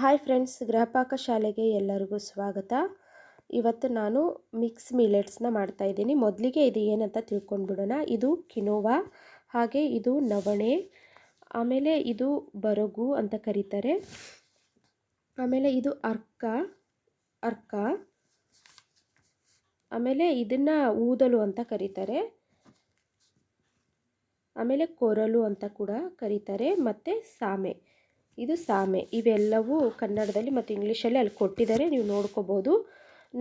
Hi friends Gruhapaka ಶಾಲೆಗೆ ಎಲ್ಲರಿಗೂ ಸ್ವಾಗತ. ಇವತ್ತು ನಾನು ಮಿಕ್ಸ್ ಮಿಲೆಟ್ಸ್ನ ಮಾಡ್ತಾಯಿದ್ದೀನಿ ಮೊದಲಿಗೆ ಇದು ಏನಂತ ತಿಳ್ಕೊಂಡ್ಬಿಡೋಣ. ಇದು ಕಿನೋವಾ, ಹಾಗೆ ಇದು ನವಣೆ, ಆಮೇಲೆ ಇದು ಬರಗು ಅಂತ ಕರೀತಾರೆ. ಆಮೇಲೆ ಇದು ಅರ್ಕ ಅರ್ಕ, ಆಮೇಲೆ ಇದನ್ನು ಊದಲು ಅಂತ ಕರೀತಾರೆ. ಆಮೇಲೆ ಕೊರಲು ಅಂತ ಕೂಡ ಕರೀತಾರೆ. ಮತ್ತು ಸಾಮೆ. ಇದು ಸಾಮೆ. ಇವೆಲ್ಲವೂ ಕನ್ನಡದಲ್ಲಿ ಮತ್ತು ಇಂಗ್ಲೀಷಲ್ಲಿ ಅಲ್ಲಿ ಕೊಟ್ಟಿದ್ದಾರೆ. ನೀವು ನೋಡ್ಕೋಬೋದು.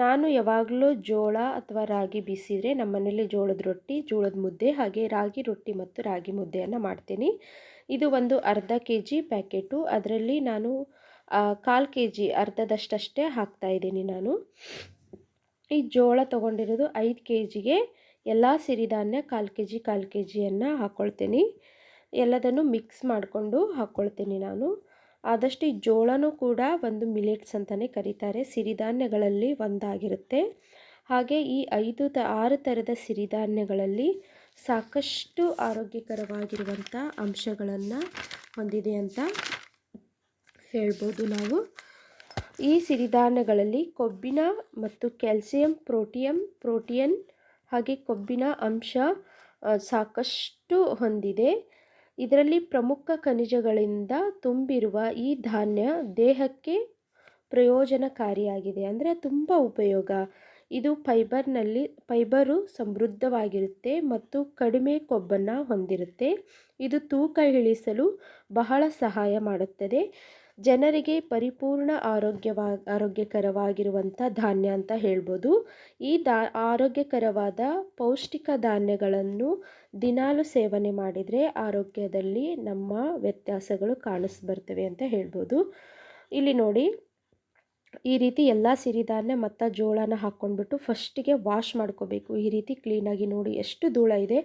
ನಾನು ಯಾವಾಗಲೂ ಜೋಳ ಅಥವಾ ರಾಗಿ ಬೀಸಿದರೆ ನಮ್ಮ ಮನೇಲಿ ಜೋಳದ ರೊಟ್ಟಿ, ಜೋಳದ ಮುದ್ದೆ ಹಾಗೆ ರಾಗಿ ರೊಟ್ಟಿ ಮತ್ತು ರಾಗಿ ಮುದ್ದೆಯನ್ನು ಮಾಡ್ತೀನಿ. ಇದು ಒಂದು ಅರ್ಧ ಕೆ ಜಿ ಪ್ಯಾಕೆಟು. ಅದರಲ್ಲಿ ನಾನು ಕಾಲು ಕೆ ಜಿ ಅರ್ಧದಷ್ಟಷ್ಟೇ ಹಾಕ್ತಾಯಿದ್ದೀನಿ ನಾನು. ಈ ಜೋಳ ತೊಗೊಂಡಿರೋದು ಐದು ಕೆ ಜಿಗೆ ಎಲ್ಲ ಸಿರಿಧಾನ್ಯ ಕಾಲು ಕೆ ಜಿ ಕಾಲು ಕೆ ಜಿಯನ್ನು ಹಾಕ್ಕೊಳ್ತೀನಿ ಎಲ್ಲದನ್ನು ಮಿಕ್ಸ್ ಮಾಡಿಕೊಂಡು ಹಾಕ್ಕೊಳ್ತೀನಿ ನಾನು. ಆದಷ್ಟು ಈ ಜೋಳನೂ ಕೂಡ ಒಂದು ಮಿಲೆಟ್ಸ್ ಅಂತಲೇ ಕರೀತಾರೆ. ಸಿರಿಧಾನ್ಯಗಳಲ್ಲಿ ಒಂದಾಗಿರುತ್ತೆ. ಹಾಗೆ ಈ ಐದು ತ, ಆರು ಥರದ ಸಿರಿಧಾನ್ಯಗಳಲ್ಲಿ ಸಾಕಷ್ಟು ಆರೋಗ್ಯಕರವಾಗಿರುವಂಥ ಅಂಶಗಳನ್ನು ಹೊಂದಿದೆ ಅಂತ ಹೇಳ್ಬೋದು ನಾವು. ಈ ಸಿರಿಧಾನ್ಯಗಳಲ್ಲಿ ಕೊಬ್ಬಿನ ಮತ್ತು ಕ್ಯಾಲ್ಸಿಯಂ ಪ್ರೋಟಿಯಂ, ಪ್ರೋಟಿಯನ್ ಹಾಗೆ ಕೊಬ್ಬಿನ ಅಂಶ ಸಾಕಷ್ಟು ಹೊಂದಿದೆ. ಇದರಲ್ಲಿ ಪ್ರಮುಖ ಖನಿಜಗಳಿಂದ ತುಂಬಿರುವ ಈ ಧಾನ್ಯ ದೇಹಕ್ಕೆ ಪ್ರಯೋಜನಕಾರಿಯಾಗಿದೆ. ಅಂದರೆ ತುಂಬ ಉಪಯೋಗ. ಇದು ಫೈಬರ್ನಲ್ಲಿ, ಫೈಬರು ಸಮೃದ್ಧವಾಗಿರುತ್ತೆ ಮತ್ತು ಕಡಿಮೆ ಕೊಬ್ಬನ್ನು ಹೊಂದಿರುತ್ತೆ. ಇದು ತೂಕ ಇಳಿಸಲು ಬಹಳ ಸಹಾಯ ಮಾಡುತ್ತದೆ. ಜನರಿಗೆ ಪರಿಪೂರ್ಣ ಆರೋಗ್ಯವಾ, ಆರೋಗ್ಯಕರವಾಗಿರುವಂಥ ಧಾನ್ಯ ಅಂತ ಹೇಳ್ಬೋದು. ಈ ದಾ, ಆರೋಗ್ಯಕರವಾದ ಪೌಷ್ಟಿಕ ಧಾನ್ಯಗಳನ್ನು ದಿನಾಲು ಸೇವನೆ ಮಾಡಿದರೆ ಆರೋಗ್ಯದಲ್ಲಿ ನಮ್ಮ ವ್ಯತ್ಯಾಸಗಳು ಕಾಣಿಸ್ಬರ್ತವೆ ಅಂತ ಹೇಳ್ಬೋದು. ಇಲ್ಲಿ ನೋಡಿ, ಈ ರೀತಿ ಎಲ್ಲ ಸಿರಿಧಾನ್ಯ ಮತ್ತು ಜೋಳನ ಹಾಕ್ಕೊಂಡ್ಬಿಟ್ಟು ಫಸ್ಟಿಗೆ ವಾಶ್ ಮಾಡ್ಕೋಬೇಕು. ಈ ರೀತಿ ಕ್ಲೀನಾಗಿ ನೋಡಿ ಎಷ್ಟು ಧೂಳ ಇದೆ.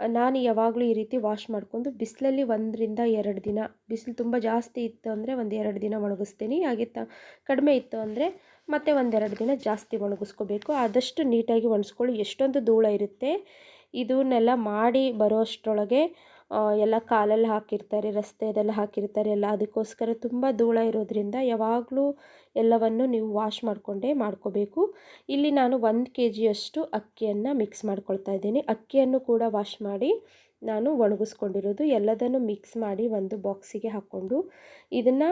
ನಾನು ಯಾವಾಗಲೂ ಈ ರೀತಿ ವಾಶ್ ಮಾಡಿಕೊಂಡು ಬಿಸಿಲಲ್ಲಿ ಒಂದರಿಂದ ಎರಡು ದಿನ, ಬಿಸಿಲು ತುಂಬ ಜಾಸ್ತಿ ಇತ್ತು ಅಂದರೆ ಒಂದು ಎರಡು ದಿನ ಒಣಗಿಸ್ತೀನಿ. ಹಾಗೆ ತ, ಕಡಿಮೆ ಇತ್ತು ಅಂದರೆ ಮತ್ತೆ ಒಂದೆರಡು ದಿನ ಜಾಸ್ತಿ ಒಣಗಿಸ್ಕೋಬೇಕು. ಆದಷ್ಟು ನೀಟಾಗಿ ಒಣಗಿಸ್ಕೊಳ್ಳಿ. ಎಷ್ಟೊಂದು ಧೂಳ ಇರುತ್ತೆ, ಇದನ್ನೆಲ್ಲ ಮಾಡಿ ಬರೋ ಅಷ್ಟರೊಳಗೆ ಎಲ್ಲ ಕಾಲಲ್ಲಿ ಹಾಕಿರ್ತಾರೆ ರಸ್ತೆದೆಲ್ಲ ಹಾಕಿರ್ತಾರೆ ಎಲ್ಲ. ಅದಕ್ಕೋಸ್ಕರ ತುಂಬ ಧೂಳ ಇರೋದ್ರಿಂದ ಯಾವಾಗಲೂ ಎಲ್ಲವನ್ನು ನೀವು ವಾಶ್ ಮಾಡಿಕೊಂಡೇ ಮಾಡ್ಕೋಬೇಕು. ಇಲ್ಲಿ ನಾನು ಒಂದು ಕೆ ಜಿಯಷ್ಟು ಅಕ್ಕಿಯನ್ನು ಮಿಕ್ಸ್ ಮಾಡ್ಕೊಳ್ತಾ ಇದ್ದೀನಿ. ಅಕ್ಕಿಯನ್ನು ಕೂಡ ವಾಶ್ ಮಾಡಿ ನಾನು ಒಣಗಿಸ್ಕೊಂಡಿರೋದು. ಎಲ್ಲದನ್ನು ಮಿಕ್ಸ್ ಮಾಡಿ ಒಂದು ಬಾಕ್ಸಿಗೆ ಹಾಕ್ಕೊಂಡು ಇದನ್ನು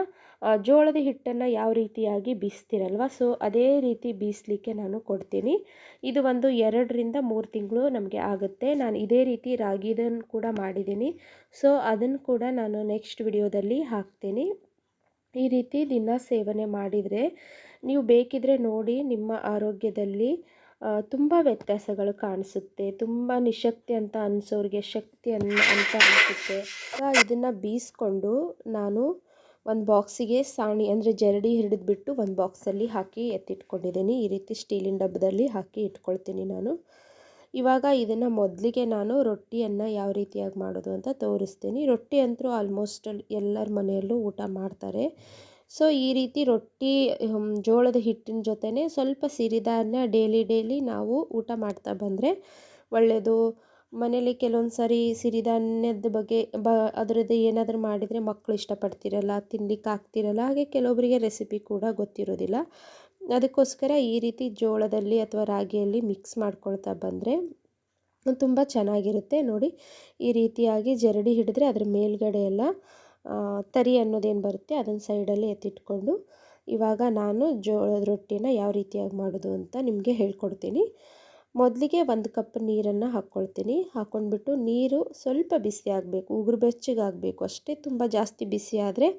ಜೋಳದ ಹಿಟ್ಟನ್ನು ಯಾವ ರೀತಿಯಾಗಿ ಬೀಸ್ತಿರಲ್ವ? ಸೊ ಅದೇ ರೀತಿ ಬೀಸಲಿಕ್ಕೆ ನಾನು ಕೊಡ್ತೀನಿ. ಇದು ಒಂದು ಎರಡರಿಂದ ಮೂರು ತಿಂಗಳು ನಮಗೆ ಆಗುತ್ತೆ. ನಾನು ಇದೇ ರೀತಿ ರಾಗಿದನ್ನು ಕೂಡ ಮಾಡಿದ್ದೀನಿ. ಸೊ ಅದನ್ನು ಕೂಡ ನಾನು ನೆಕ್ಸ್ಟ್ ವಿಡಿಯೋದಲ್ಲಿ ಹಾಕ್ತೀನಿ. ಈ ರೀತಿ ದಿನ ಸೇವನೆ ಮಾಡಿದರೆ, ನೀವು ಬೇಕಿದ್ರೆ ನೋಡಿ ನಿಮ್ಮ ಆರೋಗ್ಯದಲ್ಲಿ ತುಂಬ ವ್ಯತ್ಯಾಸಗಳು ಕಾಣಿಸುತ್ತೆ. ತುಂಬ ನಿಶಕ್ತಿ ಅಂತ ಅನಿಸೋರಿಗೆ, ಶಕ್ತಿ ಅನ್, ಅಂತ ಅನಿಸುತ್ತೆ. ಇದನ್ನು ಬೀಸ್ಕೊಂಡು ನಾನು ಒಂದು ಬಾಕ್ಸಿಗೆ ಸಾಣಿ ಅಂದರೆ ಜರಡಿ ಹಿಡಿದ್ಬಿಟ್ಟು ಒಂದು ಬಾಕ್ಸಲ್ಲಿ ಹಾಕಿ ಎತ್ತಿಟ್ಕೊಂಡಿದ್ದೀನಿ. ಈ ರೀತಿ ಸ್ಟೀಲಿನ ಡಬ್ಬದಲ್ಲಿ ಹಾಕಿ ಇಟ್ಕೊಳ್ತೀನಿ ನಾನು. ಇವಾಗ ಇದನ್ನು ಮೊದಲಿಗೆ ನಾನು ರೊಟ್ಟಿಯನ್ನು ಯಾವ ರೀತಿಯಾಗಿ ಮಾಡೋದು ಅಂತ ತೋರಿಸ್ತೀನಿ. ರೊಟ್ಟಿ ಅಂತೂ ಆಲ್ಮೋಸ್ಟ್ ಎಲ್ಲರ ಮನೆಯಲ್ಲೂ ಊಟ ಮಾಡ್ತಾರೆ. ಸೊ ಈ ರೀತಿ ರೊಟ್ಟಿ ಜೋಳದ ಹಿಟ್ಟಿನ ಜೊತೆನೇ ಸ್ವಲ್ಪ ಸಿರಿಧಾನ್ಯ ಡೇಲಿ ಡೇಲಿ ನಾವು ಊಟ ಮಾಡ್ತಾ ಬಂದರೆ ಒಳ್ಳೆಯದು ಮನೇಲಿ ಕೆಲವೊಂದು ಸಾರಿ ಸಿರಿಧಾನ್ಯದ ಬಗ್ಗೆ ಬ, ಅದರದ್ದು ಏನಾದರೂ ಮಾಡಿದರೆ ಮಕ್ಕಳು ಇಷ್ಟಪಡ್ತಿರಲ್ಲ ತಿನ್ಲಿಕ್ಕೆ ಆಗ್ತಿರಲ್ಲ, ಹಾಗೆ ಕೆಲವೊಬ್ಬರಿಗೆ ರೆಸಿಪಿ ಕೂಡ ಗೊತ್ತಿರೋದಿಲ್ಲ. ಅದಕ್ಕೋಸ್ಕರ ಈ ರೀತಿ ಜೋಳದಲ್ಲಿ ಅಥವಾ ರಾಗಿಯಲ್ಲಿ ಮಿಕ್ಸ್ ಮಾಡ್ಕೊಳ್ತಾ ಬಂದರೆ ತುಂಬ ಚೆನ್ನಾಗಿರುತ್ತೆ. ನೋಡಿ, ಈ ರೀತಿಯಾಗಿ ಜರಡಿ ಹಿಡಿದ್ರೆ ಅದರ ಮೇಲ್ಗಡೆ ಎಲ್ಲ ತರಿ ಅನ್ನೋದೇನು ಬರುತ್ತೆ ಅದನ್ನು ಸೈಡಲ್ಲಿ ಎತ್ತಿಟ್ಕೊಂಡು ಇವಾಗ ನಾನು ಜೋಳದ ರೊಟ್ಟಿನ ಯಾವ ರೀತಿಯಾಗಿ ಮಾಡೋದು ಅಂತ ನಿಮಗೆ ಹೇಳ್ಕೊಡ್ತೀನಿ. ಮೊದಲಿಗೆ ಒಂದು ಕಪ್ ನೀರನ್ನು ಹಾಕ್ಕೊಳ್ತೀನಿ ಹಾಕ್ಕೊಂಡ್ಬಿಟ್ಟು ನೀರು ಸ್ವಲ್ಪ ಬಿಸಿ ಆಗಬೇಕು, ಉಗುರು ಬೆಚ್ಚಗಾಗಬೇಕು ಅಷ್ಟೇ ತುಂಬ ಜಾಸ್ತಿ ಬಿಸಿ ಆದರೆ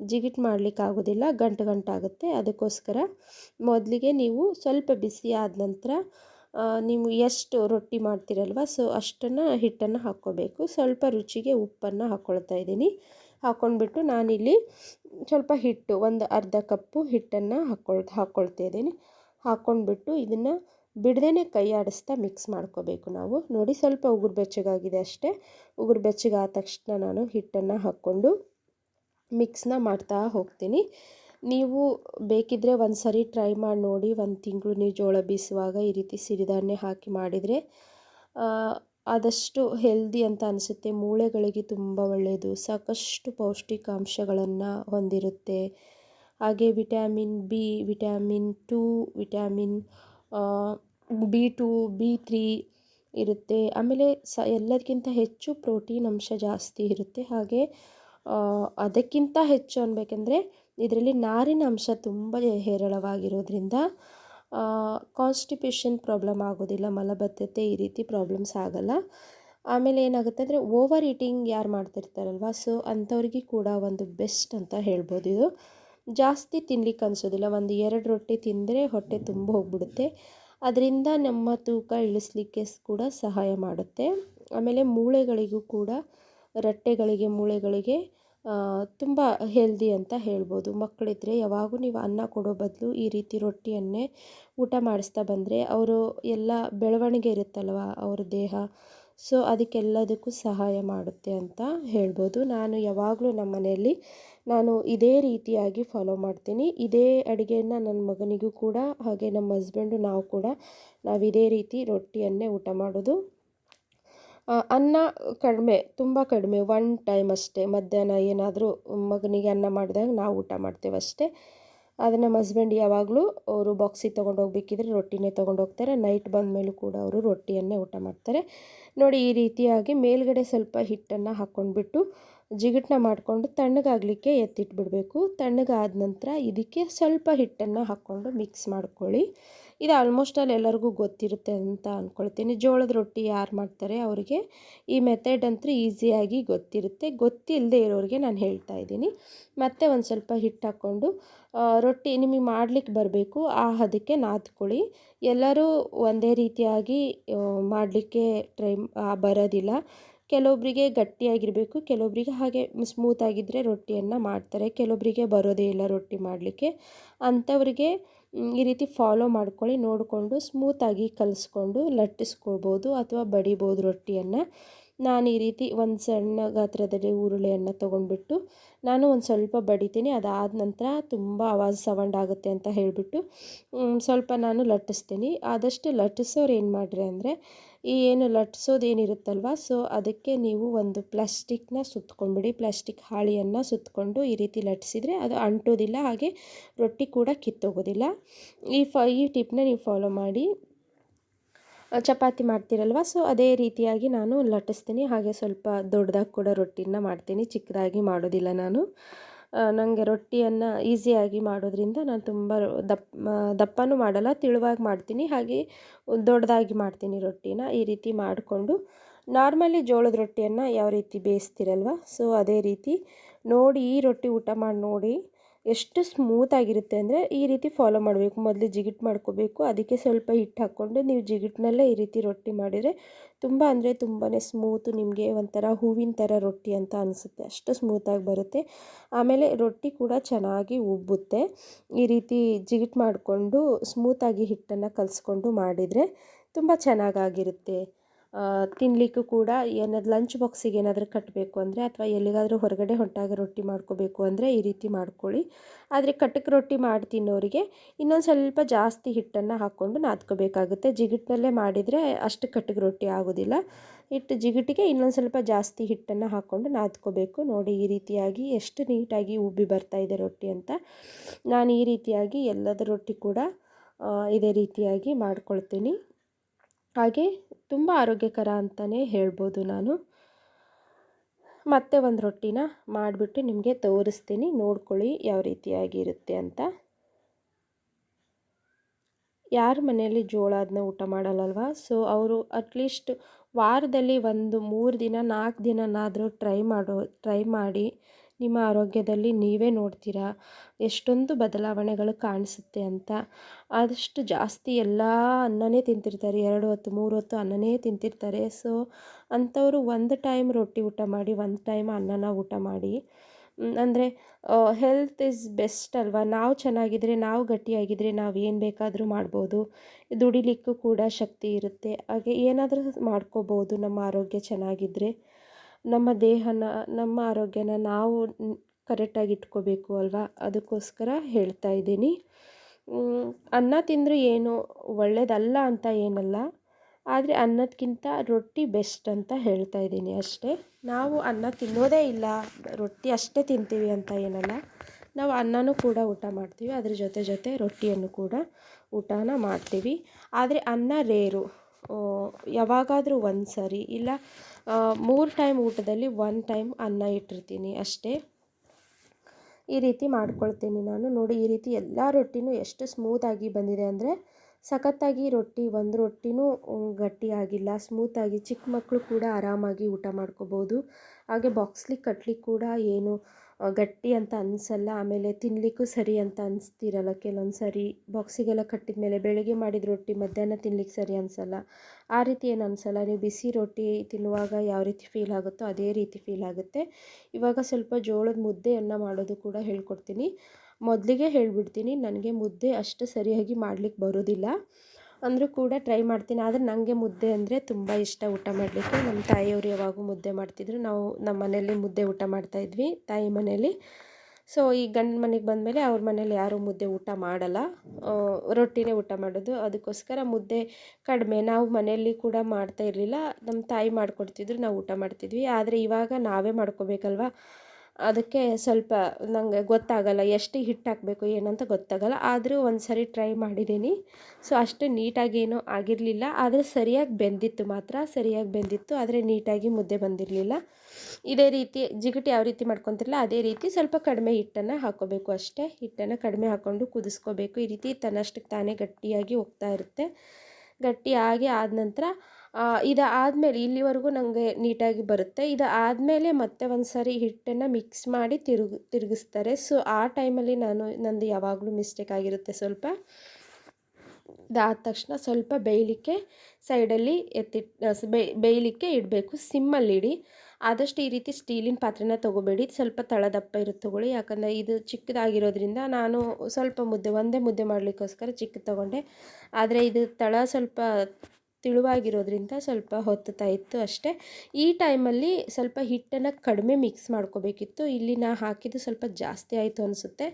ಜಿಗಿಟ್ ಮಾಡಲಿಕ್ಕೆ ಆಗೋದಿಲ್ಲ, ಗಂಟು ಗಂಟಾಗುತ್ತೆ ಅದಕ್ಕೋಸ್ಕರ ಮೊದಲಿಗೆ ನೀವು ಸ್ವಲ್ಪ ಬಿಸಿ ಆದ ನಂತರ ನೀವು ಎಷ್ಟು ರೊಟ್ಟಿ ಮಾಡ್ತೀರಲ್ವ, ಸೊ ಅಷ್ಟನ್ನು ಹಿಟ್ಟನ್ನು ಹಾಕ್ಕೋಬೇಕು. ಸ್ವಲ್ಪ ರುಚಿಗೆ ಉಪ್ಪನ್ನು ಹಾಕ್ಕೊಳ್ತಾ ಇದ್ದೀನಿ. ಹಾಕ್ಕೊಂಡ್ಬಿಟ್ಟು ನಾನಿಲ್ಲಿ ಸ್ವಲ್ಪ ಹಿಟ್ಟು, ಒಂದು ಅರ್ಧ ಕಪ್ಪು ಹಿಟ್ಟನ್ನು ಹಾಕ್ಕೊಳ್ ಹಾಕ್ಕೊಳ್ತಾ ಇದ್ದೀನಿ. ಹಾಕ್ಕೊಂಡ್ಬಿಟ್ಟು ಇದನ್ನು ಬಿಡದೇ ಕೈ ಆಡಿಸ್ತಾ ಮಿಕ್ಸ್ ಮಾಡ್ಕೋಬೇಕು ನಾವು. ನೋಡಿ ಸ್ವಲ್ಪ ಉಗುರು ಬೆಚ್ಚಗಾಗಿದೆ ಅಷ್ಟೇ. ಉಗುರು ಬೆಚ್ಚಗಾದ ತಕ್ಷಣ ನಾನು ಹಿಟ್ಟನ್ನು ಹಾಕ್ಕೊಂಡು ಮಿಕ್ಸ್ನ ಮಾಡ್ತಾ ಹೋಗ್ತೀನಿ. ನೀವು ಬೇಕಿದ್ದರೆ ಒಂದು ಸರಿ ಟ್ರೈ ಮಾಡಿ ನೋಡಿ. ಒಂದು ತಿಂಗಳು ನೀವು ಜೋಳ ಬೀಸುವಾಗ ಈ ರೀತಿ ಸಿರಿಧಾನ್ಯ ಹಾಕಿ ಮಾಡಿದರೆ ಆದಷ್ಟು ಹೆಲ್ದಿ ಅಂತ ಅನಿಸುತ್ತೆ. ಮೂಳೆಗಳಿಗೆ ತುಂಬ ಒಳ್ಳೆಯದು ಸಾಕಷ್ಟು ಪೌಷ್ಟಿಕಾಂಶಗಳನ್ನು ಹೊಂದಿರುತ್ತೆ. ಹಾಗೆ vitamin B vitamin two vitamin B two B three ಇರುತ್ತೆ. ಆಮೇಲೆ ಸ ಎಲ್ಲದಕ್ಕಿಂತ ಹೆಚ್ಚು ಪ್ರೋಟೀನ್ ಅಂಶ ಜಾಸ್ತಿ ಇರುತ್ತೆ. ಹಾಗೆ ಅದಕ್ಕಿಂತ ಹೆಚ್ಚು ಅನ್ಬೇಕಂದ್ರೆ ಇದರಲ್ಲಿ ನಾರಿನ ಅಂಶ ತುಂಬ ಹೇರಳವಾಗಿರೋದ್ರಿಂದ ಕಾನ್ಸ್ಟಿಪೇಷನ್ ಪ್ರಾಬ್ಲಮ್ ಆಗೋದಿಲ್ಲ, ಮಲಬದ್ಧತೆ ಈ ರೀತಿ ಪ್ರಾಬ್ಲಮ್ಸ್ ಆಗೋಲ್ಲ. ಆಮೇಲೆ ಏನಾಗುತ್ತೆ ಅಂದರೆ ಓವರ್ ಈಟಿಂಗ್ ಯಾರು ಮಾಡ್ತಿರ್ತಾರಲ್ವ? ಸೊ ಅಂಥವ್ರಿಗೆ ಕೂಡ ಒಂದು ಬೆಸ್ಟ್ ಅಂತ ಹೇಳ್ಬೋದು ಇದು. ಜಾಸ್ತಿ ತಿನ್ಲಿಕ್ಕೆ ಅನಿಸೋದಿಲ್ಲ. ಒಂದು ಎರಡು ರೊಟ್ಟಿ ತಿಂದರೆ ಹೊಟ್ಟೆ ತುಂಬ ಹೋಗ್ಬಿಡುತ್ತೆ. ಅದರಿಂದ ನಮ್ಮ ತೂಕ ಇಳಿಸ್ಲಿಕ್ಕೆ ಕೂಡ ಸಹಾಯ ಮಾಡುತ್ತೆ. ಆಮೇಲೆ ಮೂಳೆಗಳಿಗೂ ಕೂಡ ರಟ್ಟೆಗಳಿಗೆ, ಮೂಳೆಗಳಿಗೆ ತುಂಬ ಹೆಲ್ದಿ ಅಂತ ಹೇಳ್ಬೋದು. ಮಕ್ಕಳಿದ್ರೆ ಯಾವಾಗೂ ನೀವು ಅನ್ನ ಕೊಡೋ ಬದಲು ಈ ರೀತಿ ರೊಟ್ಟಿಯನ್ನೇ ಊಟ ಮಾಡಿಸ್ತಾ ಬಂದರೆ ಅವರು ಎಲ್ಲ ಬೆಳವಣಿಗೆ ಇರುತ್ತಲ್ವ? ಅವ್ರ ದೇಹ ಸೊ, ಅದಕ್ಕೆಲ್ಲದಕ್ಕೂ ಸಹಾಯ ಮಾಡುತ್ತೆ ಅಂತ ಹೇಳ್ಬೋದು. ನಾನು ಯಾವಾಗಲೂ ನಮ್ಮ ಮನೆಯಲ್ಲಿ ನಾನು ಇದೇ ರೀತಿಯಾಗಿ ಫಾಲೋ ಮಾಡ್ತೀನಿ. ಇದೇ ಅಡುಗೆಯನ್ನು ನನ್ನ ಮಗನಿಗೂ ಕೂಡ, ಹಾಗೆ ನಮ್ಮ ಹಸ್ಬೆಂಡು ನಾವು ಕೂಡ ನಾವು ಇದೇ ರೀತಿ ರೊಟ್ಟಿಯನ್ನೇ ಊಟ ಮಾಡೋದು. ಅನ್ನ ಕಡಿಮೆ, ತುಂಬ ಕಡಿಮೆ ಒನ್ ಟೈಮ್ ಅಷ್ಟೇ. ಮಧ್ಯಾಹ್ನ ಏನಾದರೂ ಮಗನಿಗೆ ಅನ್ನ ಮಾಡಿದಾಗ ನಾವು ಊಟ ಮಾಡ್ತೇವೆ ಅಷ್ಟೇ ಆದರೆ ನಮ್ಮ ಹಸ್ಬೆಂಡ್ ಯಾವಾಗಲೂ ಅವರು ಬಾಕ್ಸಿಗೆ ತೊಗೊಂಡು ಹೋಗ್ಬೇಕಿದ್ರೆ ರೊಟ್ಟಿನೇ ತೊಗೊಂಡು ಹೋಗ್ತಾರೆ. ನೈಟ್ ಬಂದ ಮೇಲೂ ಕೂಡ ಅವರು ರೊಟ್ಟಿಯನ್ನೇ ಊಟ ಮಾಡ್ತಾರೆ. ನೋಡಿ ಈ ರೀತಿಯಾಗಿ ಮೇಲ್ಗಡೆ ಸ್ವಲ್ಪ ಹಿಟ್ಟನ್ನು ಹಾಕ್ಕೊಂಡ್ಬಿಟ್ಟು ಜಿಗಟನ್ನ ಮಾಡಿಕೊಂಡು ತಣ್ಣಗಾಗಲಿಕ್ಕೆ ಎತ್ತಿಟ್ಬಿಡಬೇಕು. ತಣ್ಣಗಾದ ನಂತರ ಇದಕ್ಕೆ ಸ್ವಲ್ಪ ಹಿಟ್ಟನ್ನು ಹಾಕ್ಕೊಂಡು ಮಿಕ್ಸ್ ಮಾಡ್ಕೊಳ್ಳಿ. ಇದು ಆಲ್ಮೋಸ್ಟ್ ಅಲ್ಲಿ ಎಲ್ಲರಿಗೂ ಗೊತ್ತಿರುತ್ತೆ ಅಂತ ಅಂದ್ಕೊಳ್ತೀನಿ ಜೋಳದ ರೊಟ್ಟಿ ಯಾರು ಮಾಡ್ತಾರೆ ಅವರಿಗೆ ಈ ಮೆಥಡ್ ಅಂತೂ ಈಸಿಯಾಗಿ ಗೊತ್ತಿರುತ್ತೆ. ಗೊತ್ತಿಲ್ಲದೆ ಇರೋರಿಗೆ ನಾನು ಹೇಳ್ತಾ ಇದ್ದೀನಿ. ಮತ್ತು ಒಂದು ಸ್ವಲ್ಪ ಹಿಟ್ಟು ಹಾಕ್ಕೊಂಡು ರೊಟ್ಟಿ ನಿಮಗೆ ಮಾಡಲಿಕ್ಕೆ ಬರಬೇಕು. ಆ ಹದಕ್ಕೆ ನಾದ್ಕೊಳ್ಳಿ. ಎಲ್ಲರೂ ಒಂದೇ ರೀತಿಯಾಗಿ ಮಾಡಲಿಕ್ಕೆ ಟ್ರೈ ಬರೋದಿಲ್ಲ. ಕೆಲವೊಬ್ಬರಿಗೆ ಗಟ್ಟಿಯಾಗಿರಬೇಕು ಕೆಲವೊಬ್ಬರಿಗೆ ಹಾಗೆ ಸ್ಮೂತಾಗಿದ್ದರೆ ರೊಟ್ಟಿಯನ್ನು ಮಾಡ್ತಾರೆ. ಕೆಲವೊಬ್ಬರಿಗೆ ಬರೋದೇ ಇಲ್ಲ ರೊಟ್ಟಿ ಮಾಡಲಿಕ್ಕೆ. ಅಂಥವ್ರಿಗೆ ಈ ರೀತಿ ಫಾಲೋ ಮಾಡ್ಕೊಳ್ಳಿ, ನೋಡಿಕೊಂಡು ಸ್ಮೂತಾಗಿ ಕಲಿಸ್ಕೊಂಡು ಲಟ್ಟಿಸ್ಕೊಳ್ಬೋದು ಅಥವಾ ಬಡಿಬೋದು ರೊಟ್ಟಿಯನ್ನು. ನಾನು ಈ ರೀತಿ ಒಂದು ಸಣ್ಣ ಗಾತ್ರದಲ್ಲಿ ಉರುಳೆಯನ್ನು ತೊಗೊಂಡ್ಬಿಟ್ಟು ನಾನು ಒಂದು ಸ್ವಲ್ಪ ಬಡಿತೀನಿ, ಅದಾದ ನಂತರ ತುಂಬ ಆವಾಜ್ ಸೌಂಡ್ ಆಗುತ್ತೆ ಅಂತ ಹೇಳಿಬಿಟ್ಟು ಸ್ವಲ್ಪ ನಾನು ಲಟ್ಟಿಸ್ತೀನಿ. ಆದಷ್ಟು ಲಟ್ಟಿಸೋರು ಏನು ಮಾಡಿರಿ ಅಂದರೆ ಈ ಏನು ಲಟ್ಸೋದು ಏನಿರುತ್ತಲ್ವ ಸೊ ಅದಕ್ಕೆ ನೀವು ಒಂದು ಪ್ಲಾಸ್ಟಿಕ್ನ ಸುತ್ಕೊಂಡ್ಬಿಡಿ. ಪ್ಲಾಸ್ಟಿಕ್ ಹಾಳಿಯನ್ನು ಸುತ್ತಕೊಂಡು ಈ ರೀತಿ ಲಟ್ಟಿಸಿದರೆ ಅದು ಅಂಟೋದಿಲ್ಲ, ಹಾಗೆ ರೊಟ್ಟಿ ಕೂಡ ಕಿತ್ತೋಗೋದಿಲ್ಲ. ಈ ಫ, ಈ ಟಿಪ್ನ ನೀವು ಫಾಲೋ ಮಾಡಿ. ಚಪಾತಿ ಮಾಡ್ತೀರಲ್ವ? ಸೊ ಅದೇ ರೀತಿಯಾಗಿ ನಾನು ಲಟ್ಟಿಸ್ತೀನಿ. ಹಾಗೆ ಸ್ವಲ್ಪ ದೊಡ್ಡದಾಗಿ ಕೂಡ ರೊಟ್ಟಿನ ಮಾಡ್ತೀನಿ. ಚಿಕ್ಕದಾಗಿ ಮಾಡೋದಿಲ್ಲ ನಾನು. ನನಗೆ ರೊಟ್ಟಿಯನ್ನು ಈಸಿಯಾಗಿ ಮಾಡೋದ್ರಿಂದ ನಾನು ತುಂಬ ದಪ್ಪ ದಪ್ಪನೂ ಮಾಡಲ್ಲ, ತಿಳುವಾಗಿ ಮಾಡ್ತೀನಿ. ಹಾಗೆ ದೊಡ್ಡದಾಗಿ ಮಾಡ್ತೀನಿ ರೊಟ್ಟಿನ, ಈ ರೀತಿ ಮಾಡಿಕೊಂಡು ನಾರ್ಮಲಿ ಜೋಳದ ರೊಟ್ಟಿಯನ್ನು ಯಾವ ರೀತಿ ಬೇಯಿಸ್ತೀರಲ್ವ, ಸೊ ಅದೇ ರೀತಿ ನೋಡಿ ಈ ರೊಟ್ಟಿ ಊಟ ಮಾಡಿ ನೋಡಿ. ಎಷ್ಟು ಸ್ಮೂತಾಗಿರುತ್ತೆ ಅಂದರೆ ಈ ರೀತಿ ಫಾಲೋ ಮಾಡಬೇಕು. ಮೊದಲು ಜಿಗಿಟ್ ಮಾಡ್ಕೋಬೇಕು. ಅದಕ್ಕೆ ಸ್ವಲ್ಪ ಹಿಟ್ಟು ಹಾಕ್ಕೊಂಡು ನೀವು ಜಿಗಿಟ್ನಲ್ಲೇ ಈ ರೀತಿ ರೊಟ್ಟಿ ಮಾಡಿದರೆ ತುಂಬ ಅಂದರೆ ತುಂಬಾ ಸ್ಮೂತು ನಿಮಗೆ ಒಂಥರ ಹೂವಿನ ಥರ ರೊಟ್ಟಿ ಅಂತ ಅನಿಸುತ್ತೆ. ಅಷ್ಟು ಸ್ಮೂತಾಗಿ ಬರುತ್ತೆ. ಆಮೇಲೆ ರೊಟ್ಟಿ ಕೂಡ ಚೆನ್ನಾಗಿ ಉಬ್ಬುತ್ತೆ. ಈ ರೀತಿ ಜಿಗಿಟ್ ಮಾಡಿಕೊಂಡು ಸ್ಮೂತಾಗಿ ಹಿಟ್ಟನ್ನು ಕಲಿಸ್ಕೊಂಡು ಮಾಡಿದರೆ ತುಂಬ ಚೆನ್ನಾಗಾಗಿರುತ್ತೆ. ತಿನ್ನಲಿಕ್ಕೂ ಕೂಡ ಏನಾದ್ರು ಲಂಚ್ ಬಾಕ್ಸಿಗೆ ಏನಾದರೂ ಕಟ್ಟಬೇಕು ಅಂದರೆ ಅಥವಾ ಎಲ್ಲಿಗಾದರೂ ಹೊರಗಡೆ ಹೊಂಟಾಗ ರೊಟ್ಟಿ ಮಾಡ್ಕೋಬೇಕು ಅಂದರೆ ಈ ರೀತಿ ಮಾಡ್ಕೊಳ್ಳಿ. ಆದರೆ ಕಟಕ್ ರೊಟ್ಟಿ ಮಾಡಿ ತಿನ್ನೋರಿಗೆ ಇನ್ನೊಂದು ಸ್ವಲ್ಪ ಜಾಸ್ತಿ ಹಿಟ್ಟನ್ನು ಹಾಕ್ಕೊಂಡು ನಾದ್ಕೋಬೇಕಾಗುತ್ತೆ. ಜಿಗಿಟ್ನಲ್ಲೇ ಮಾಡಿದರೆ ಅಷ್ಟು ಕಟ್ಟಿಗೆ ರೊಟ್ಟಿ ಆಗೋದಿಲ್ಲ. ಹಿಟ್ಟು ಜಿಗಿಟಿಗೆ ಇನ್ನೊಂದು ಸ್ವಲ್ಪ ಜಾಸ್ತಿ ಹಿಟ್ಟನ್ನು ಹಾಕ್ಕೊಂಡು ನಾದ್ಕೋಬೇಕು. ನೋಡಿ ಈ ರೀತಿಯಾಗಿ ಎಷ್ಟು ನೀಟಾಗಿ ಉಬ್ಬಿ ಬರ್ತಾ ಇದೆ ರೊಟ್ಟಿ ಅಂತ. ನಾನು ಈ ರೀತಿಯಾಗಿ ಎಲ್ಲದ ರೊಟ್ಟಿ ಕೂಡ ಇದೇ ರೀತಿಯಾಗಿ ಮಾಡ್ಕೊಳ್ತೀನಿ. ಹಾಗೆ ತುಂಬ ಆರೋಗ್ಯಕರ ಅಂತಲೇ ಹೇಳ್ಬೋದು ನಾನು. ಮತ್ತೆ ಒಂದು ರೊಟ್ಟಿನ ಮಾಡಿಬಿಟ್ಟು ನಿಮಗೆ ತೋರಿಸ್ತೀನಿ. ನೋಡ್ಕೊಳ್ಳಿ ಯಾವ ರೀತಿಯಾಗಿರುತ್ತೆ ಅಂತ. ಯಾರ ಮನೆಯಲ್ಲಿ ಜೋಳ ಅದನ್ನ ಊಟ ಮಾಡಲ್ಲಲ್ವ? ಸೊ ಅವರು ಅಟ್ಲೀಸ್ಟ್ ವಾರದಲ್ಲಿ ಒಂದು ಮೂರು ದಿನ, ನಾಲ್ಕು ದಿನನಾದರೂ ಟ್ರೈ ಮಾಡೋ ಟ್ರೈ ಮಾಡಿ ನಿಮ್ಮ ಆರೋಗ್ಯದಲ್ಲಿ ನೀವೇ ನೋಡ್ತೀರಾ? ಎಷ್ಟೊಂದು ಬದಲಾವಣೆಗಳು ಕಾಣಿಸುತ್ತೆ ಅಂತ. ಆದಷ್ಟು ಜಾಸ್ತಿ ಎಲ್ಲ ಅನ್ನನೇ ತಿಂತಿರ್ತಾರೆ. ಎರಡು ಹೊತ್ತು, ಮೂರು ಹೊತ್ತು ಅನ್ನನೇ ತಿಂತಿರ್ತಾರೆ. ಸೊ ಅಂಥವರು ಒಂದು ಟೈಮ್ ರೊಟ್ಟಿ ಊಟ ಮಾಡಿ, ಒಂದು ಟೈಮ್ ಅನ್ನನ ಊಟ ಮಾಡಿ. ಅಂದರೆ ಹೆಲ್ತ್ ಇಸ್ ಬೆಸ್ಟ್ ಅಲ್ವಾ? ನಾವು ಚೆನ್ನಾಗಿದ್ದರೆ ನಾವು ಗಟ್ಟಿಯಾಗಿದ್ದರೆ ನಾವು ಏನು ಬೇಕಾದರೂ ಮಾಡ್ಬೋದು. ದುಡಿಲಿಕ್ಕೂ ಕೂಡ ಶಕ್ತಿ ಇರುತ್ತೆ. ಹಾಗೆ ಏನಾದರೂ ಮಾಡ್ಕೋಬೋದು. ನಮ್ಮ ಆರೋಗ್ಯ ಚೆನ್ನಾಗಿದ್ದರೆ ನಮ್ಮ ದೇಹನ, ನಮ್ಮ ಆರೋಗ್ಯನ ನಾವು ಕರೆಕ್ಟಾಗಿ ಇಟ್ಕೋಬೇಕು ಅಲ್ವಾ? ಅದಕ್ಕೋಸ್ಕರ ಹೇಳ್ತಾ ಇದ್ದೀನಿ. ಅನ್ನ ತಿಂದರೆ ಏನು? ಒಳ್ಳೆಯದಲ್ಲ ಅಂತ ಏನಲ್ಲ. ಆದರೆ ಅನ್ನದಕ್ಕಿಂತ ರೊಟ್ಟಿ ಬೆಸ್ಟ್ ಅಂತ ಹೇಳ್ತಾ ಇದ್ದೀನಿ ಅಷ್ಟೇ. ನಾವು ಅನ್ನ ತಿನ್ನೋದೇ ಇಲ್ಲ. ರೊಟ್ಟಿ ಅಷ್ಟೇ ತಿಂತೀವಿ ಅಂತ ಏನಲ್ಲ. ನಾವು ಅನ್ನನೂ ಕೂಡ ಊಟ ಮಾಡ್ತೀವಿ. ಅದ್ರ ಜೊತೆ ಜೊತೆ ರೊಟ್ಟಿಯನ್ನು ಕೂಡ ಊಟನ ಮಾಡ್ತೀವಿ. ಆದರೆ ಅನ್ನ ರೇರು. ಯಾವಾಗಾದರೂ ಒಂದು ಸರಿ. ಇಲ್ಲ ಮೂರು ಟೈಮ್ ಊಟದಲ್ಲಿ ಒನ್ ಟೈಮ್ ಅನ್ನ ಇಟ್ಟಿರ್ತೀನಿ ಅಷ್ಟೇ. ಈ ರೀತಿ ಮಾಡ್ಕೊಳ್ತೀನಿ ನಾನು. ನೋಡಿ, ಈ ರೀತಿ ಎಲ್ಲ ರೊಟ್ಟಿನೂ ಎಷ್ಟು ಸ್ಮೂತಾಗಿ ಬಂದಿದೆ ಅಂದರೆ ಸಖತ್ತಾಗಿ ರೊಟ್ಟಿ, ಒಂದು ರೊಟ್ಟಿನೂ ಗಟ್ಟಿಯಾಗಿಲ್ಲ ಸ್ಮೂತಾಗಿ ಚಿಕ್ಕ ಮಕ್ಕಳು ಕೂಡ ಆರಾಮಾಗಿ ಊಟ ಮಾಡ್ಕೋಬೋದು. ಹಾಗೆ ಬಾಕ್ಸ್ಲಿ ಕಟ್ಲಿಕ್ಕೆ ಕೂಡ ಏನು ಗಟ್ಟಿ ಅಂತ ಅನಿಸಲ್ಲ, ಆಮೇಲೆ ತಿನ್ನಲಿಕ್ಕೂ ಸರಿ ಅಂತ ಅನಿಸ್ತಿರಲ್ಲ. ಕೆಲವೊಂದು ಸರಿ ಬಾಕ್ಸಿಗೆಲ್ಲ ಕಟ್ಟಿದ ಮೇಲೆ ಬೆಳಗ್ಗೆ ಮಾಡಿದ ರೊಟ್ಟಿ ಮಧ್ಯಾಹ್ನ ತಿನ್ಲಿಕ್ಕೆ ಸರಿ ಅನಿಸಲ್ಲ. ಆ ರೀತಿ ಏನು ಅನಿಸಲ್ಲ. ನೀವು ಬಿಸಿ ರೊಟ್ಟಿ ತಿನ್ನುವಾಗ ಯಾವ ರೀತಿ ಫೀಲ್ ಆಗುತ್ತೋ ಅದೇ ರೀತಿ ಫೀಲ್ ಆಗುತ್ತೆ. ಇವಾಗ ಸ್ವಲ್ಪ ಜೋಳದ ಮುದ್ದೆಯನ್ನು ಮಾಡೋದು ಕೂಡ ಹೇಳ್ಕೊಡ್ತೀನಿ. ಮೊದಲಿಗೆ ಹೇಳಿಬಿಡ್ತೀನಿ, ನನಗೆ ಮುದ್ದೆ ಅಷ್ಟು ಸರಿಯಾಗಿ ಮಾಡಲಿಕ್ಕೆ ಬರೋದಿಲ್ಲ. ಅಂದರೂ ಕೂಡ ಟ್ರೈ ಮಾಡ್ತೀನಿ. ಆದರೆ ನನಗೆ ಮುದ್ದೆ ಅಂದರೆ ತುಂಬ ಇಷ್ಟ ಊಟ ಮಾಡಲಿಕ್ಕೆ. ನಮ್ಮ ತಾಯಿಯವರು ಯಾವಾಗೂ ಮುದ್ದೆ ಮಾಡ್ತಿದ್ರು. ನಾವು ನಮ್ಮ ಮನೆಯಲ್ಲಿ ಮುದ್ದೆ ಊಟ ಮಾಡ್ತಾಯಿದ್ವಿ ತಾಯಿ ಮನೆಯಲ್ಲಿ. ಸೊ ಈ ಗಂಡ ಮನೆಗೆ ಬಂದಮೇಲೆ ಅವ್ರ ಮನೇಲಿ ಯಾರೂ ಮುದ್ದೆ ಊಟ ಮಾಡಲ್ಲ. ರೊಟ್ಟಿನೇ ಊಟ ಮಾಡೋದು. ಅದಕ್ಕೋಸ್ಕರ ಮುದ್ದೆ ಕಡಿಮೆ. ನಾವು ಮನೆಯಲ್ಲಿ ಕೂಡ ಮಾಡ್ತಾ ಇರಲಿಲ್ಲ. ನಮ್ಮ ತಾಯಿ ಮಾಡಿಕೊಡ್ತಿದ್ರು, ನಾವು ಊಟ ಮಾಡ್ತಿದ್ವಿ. ಆದರೆ ಇವಾಗ ನಾವೇ ಮಾಡ್ಕೋಬೇಕಲ್ವ? ಅದಕ್ಕೆ ಸ್ವಲ್ಪ ನನಗೆ ಗೊತ್ತಾಗಲ್ಲ ಎಷ್ಟು ಹಿಟ್ಟು ಹಾಕಬೇಕು, ಏನಂತ ಗೊತ್ತಾಗಲ್ಲ. ಆದರೂ ಒಂದು ಸರಿ ಟ್ರೈ ಮಾಡಿದ್ದೀನಿ. ಸೊ ಅಷ್ಟು ನೀಟಾಗಿ ಏನೂ ಆಗಿರಲಿಲ್ಲ. ಆದರೆ ಸರಿಯಾಗಿ ಬೆಂದಿತ್ತು ಮಾತ್ರ, ಸರಿಯಾಗಿ ಬೆಂದಿತ್ತು. ಆದರೆ ನೀಟಾಗಿ ಮುದ್ದೆ ಬಂದಿರಲಿಲ್ಲ. ಇದೇ ರೀತಿ ಜಿಗಟು ಯಾವ ರೀತಿ ಮಾಡ್ಕೊತಿರಲ್ಲ, ಅದೇ ರೀತಿ ಸ್ವಲ್ಪ ಕಡಿಮೆ ಹಿಟ್ಟನ್ನು ಹಾಕೋಬೇಕು ಅಷ್ಟೇ. ಹಿಟ್ಟನ್ನು ಕಡಿಮೆ ಹಾಕ್ಕೊಂಡು ಕುದಿಸ್ಕೋಬೇಕು. ಈ ರೀತಿ ತನ್ನಷ್ಟಕ್ಕೆ ತಾನೇ ಗಟ್ಟಿಯಾಗಿ ಹೋಗ್ತಾ ಇರುತ್ತೆ. ಗಟ್ಟಿಯಾಗಿ ಆದ ನಂತರ ಇದು ಆದಮೇಲೆ ಇಲ್ಲಿವರೆಗೂ ನನಗೆ ನೀಟಾಗಿ ಬರುತ್ತೆ. ಇದು ಆದಮೇಲೆ ಮತ್ತೆ ಒಂದು ಸಾರಿ ಹಿಟ್ಟನ್ನು ಮಿಕ್ಸ್ ಮಾಡಿ ತಿರುಗಿ, ತಿರುಗಿಸ್ತಾರೆ. ಸೊ ಆ ಟೈಮಲ್ಲಿ ನಾನು, ನಂದು ಯಾವಾಗಲೂ ಮಿಸ್ಟೇಕ್ ಆಗಿರುತ್ತೆ ಸ್ವಲ್ಪ. ಇದಾದ ತಕ್ಷಣ ಸ್ವಲ್ಪ ಬೇಯಲಿಕ್ಕೆ ಸೈಡಲ್ಲಿ ಎತ್ತಿಟ್ಟು ಬೇಯಲಿಕ್ಕೆ ಇಡಬೇಕು. ಸಿಮ್ಮಲ್ಲಿ ಇಡಿ. ಆದಷ್ಟು ಈ ರೀತಿ ಸ್ಟೀಲಿನ ಪಾತ್ರೆನ ತೊಗೋಬೇಡಿ. ಸ್ವಲ್ಪ ತಳದಪ್ಪ ಇರುತ್ತೆ ತಗೊಳ್ಳಿ. ಯಾಕಂದರೆ ಇದು ಚಿಕ್ಕದಾಗಿರೋದ್ರಿಂದ ನಾನು ಸ್ವಲ್ಪ ಮುದ್ದೆ, ಒಂದೇ ಮುದ್ದೆ ಮಾಡಲಿಕ್ಕೋಸ್ಕರ ಚಿಕ್ಕದು ತೊಗೊಂಡೆ. ಆದರೆ ಇದು ತಳ ಸ್ವಲ್ಪ ತಿಳುವಾಗಿರೋದ್ರಿಂದ ಸ್ವಲ್ಪ ಹೊತ್ತುತ್ತಾ ಇತ್ತು ಅಷ್ಟೇ. ಈ ಟೈಮಲ್ಲಿ ಸ್ವಲ್ಪ ಹಿಟ್ಟನ್ನು ಕಡಿಮೆ ಮಿಕ್ಸ್ ಮಾಡ್ಕೋಬೇಕಿತ್ತು. ಇಲ್ಲಿ ನಾ ಹಾಕಿದ್ದು ಸ್ವಲ್ಪ ಜಾಸ್ತಿ ಆಯಿತು ಅನಿಸುತ್ತೆ.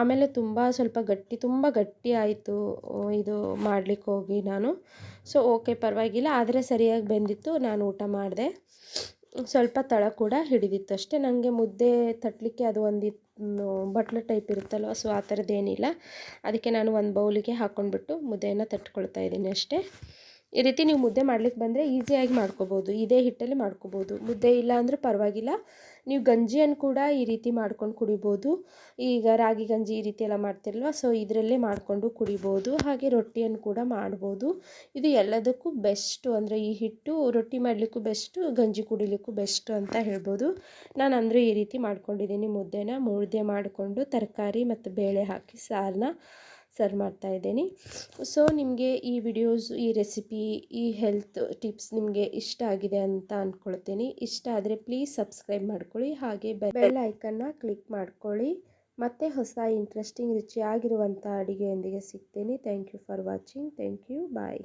ಆಮೇಲೆ ತುಂಬ ಸ್ವಲ್ಪ ಗಟ್ಟಿ, ತುಂಬ ಗಟ್ಟಿ ಆಯಿತು ಇದು ಮಾಡಲಿಕ್ಕೆ ಹೋಗಿ ನಾನು. ಸೊ ಓಕೆ ಪರವಾಗಿಲ್ಲ. ಆದರೆ ಸರಿಯಾಗಿ ಬೆಂದಿತ್ತು. ನಾನು ಊಟ ಮಾಡಿದೆ. ಸ್ವಲ್ಪ ತಳ ಕೂಡ ಹಿಡಿದಿತ್ತು ಅಷ್ಟೇ. ನನಗೆ ಮುದ್ದೆ ತಟ್ಟಲಿಕ್ಕೆ ಅದು ಒಂದು ಬಟ್ಲು ಟೈಪ್ ಇರುತ್ತಲ್ವ ಸೊ ಆ ಥರದ್ದೇನಿಲ್ಲ ಅದಕ್ಕೆ ನಾನು ಒಂದು ಬೌಲಿಗೆ ಹಾಕ್ಕೊಂಡ್ಬಿಟ್ಟು ಮುದ್ದೆಯನ್ನು ತಟ್ಕೊಳ್ತಾ ಇದ್ದೀನಿ ಅಷ್ಟೇ. ಈ ರೀತಿ ನೀವು ಮುದ್ದೆ ಮಾಡ್ಲಿಕ್ಕೆ ಬಂದರೆ ಈಸಿಯಾಗಿ ಮಾಡ್ಕೋಬೋದು. ಇದೇ ಹಿಟ್ಟಲ್ಲಿ ಮಾಡ್ಕೋಬೋದು. ಮುದ್ದೆ ಇಲ್ಲ ಅಂದರೂ ಪರವಾಗಿಲ್ಲ. ನೀವು ಗಂಜಿಯನ್ನು ಕೂಡ ಈ ರೀತಿ ಮಾಡ್ಕೊಂಡು ಕುಡಿಬೋದು. ಈಗ ರಾಗಿ ಗಂಜಿ ಈ ರೀತಿ ಎಲ್ಲ ಮಾಡ್ತಿರಲ್ವ? ಸೊ ಇದರಲ್ಲೇ ಮಾಡಿಕೊಂಡು ಕುಡಿಬೋದು. ಹಾಗೆ ರೊಟ್ಟಿಯನ್ನು ಕೂಡ ಮಾಡ್ಬೋದು. ಇದು ಎಲ್ಲದಕ್ಕೂ ಬೆಸ್ಟು ಅಂದರೆ ಈ ಹಿಟ್ಟು, ರೊಟ್ಟಿ ಮಾಡಲಿಕ್ಕೂ ಬೆಸ್ಟು ಗಂಜಿ ಕುಡಿಲಿಕ್ಕೂ ಬೆಸ್ಟು ಅಂತ ಹೇಳ್ಬೋದು. ನಾನು ಅಂದರೆ ಈ ರೀತಿ ಮಾಡ್ಕೊಂಡಿದ್ದೀನಿ ಮುದ್ದೆನ. ಮುದ್ದೆ ಮಾಡಿಕೊಂಡು ತರಕಾರಿ ಮತ್ತು ಬೇಳೆ ಹಾಕಿ ಸಾರನ್ನ ಸರ್ವ್ ಮಾಡ್ತಾ ಇದ್ದೀನಿ. ಸೊ ನಿಮಗೆ ಈ ವಿಡಿಯೋಸ್ ಈ ರೆಸಿಪಿ ಈ ಹೆಲ್ತ್ ಟಿಪ್ಸ್ ನಿಮಗೆ ಇಷ್ಟ ಆಗಿದೆ ಅಂತ ಅಂದ್ಕೊಳ್ತೀನಿ ಇಷ್ಟ ಆದರೆ ಪ್ಲೀಸ್ ಸಬ್ಸ್ಕ್ರೈಬ್ ಮಾಡ್ಕೊಳ್ಳಿ. ಹಾಗೆ ಬೆಲ್ ಐಕನ್ನ ಕ್ಲಿಕ್ ಮಾಡ್ಕೊಳ್ಳಿ. ಮತ್ತೆ ಹೊಸ ಇಂಟ್ರೆಸ್ಟಿಂಗ್ ರುಚಿಯಾಗಿರುವಂಥ ಅಡುಗೆಯೊಂದಿಗೆ ಸಿಗ್ತೀನಿ. Thank you for watching thank you bye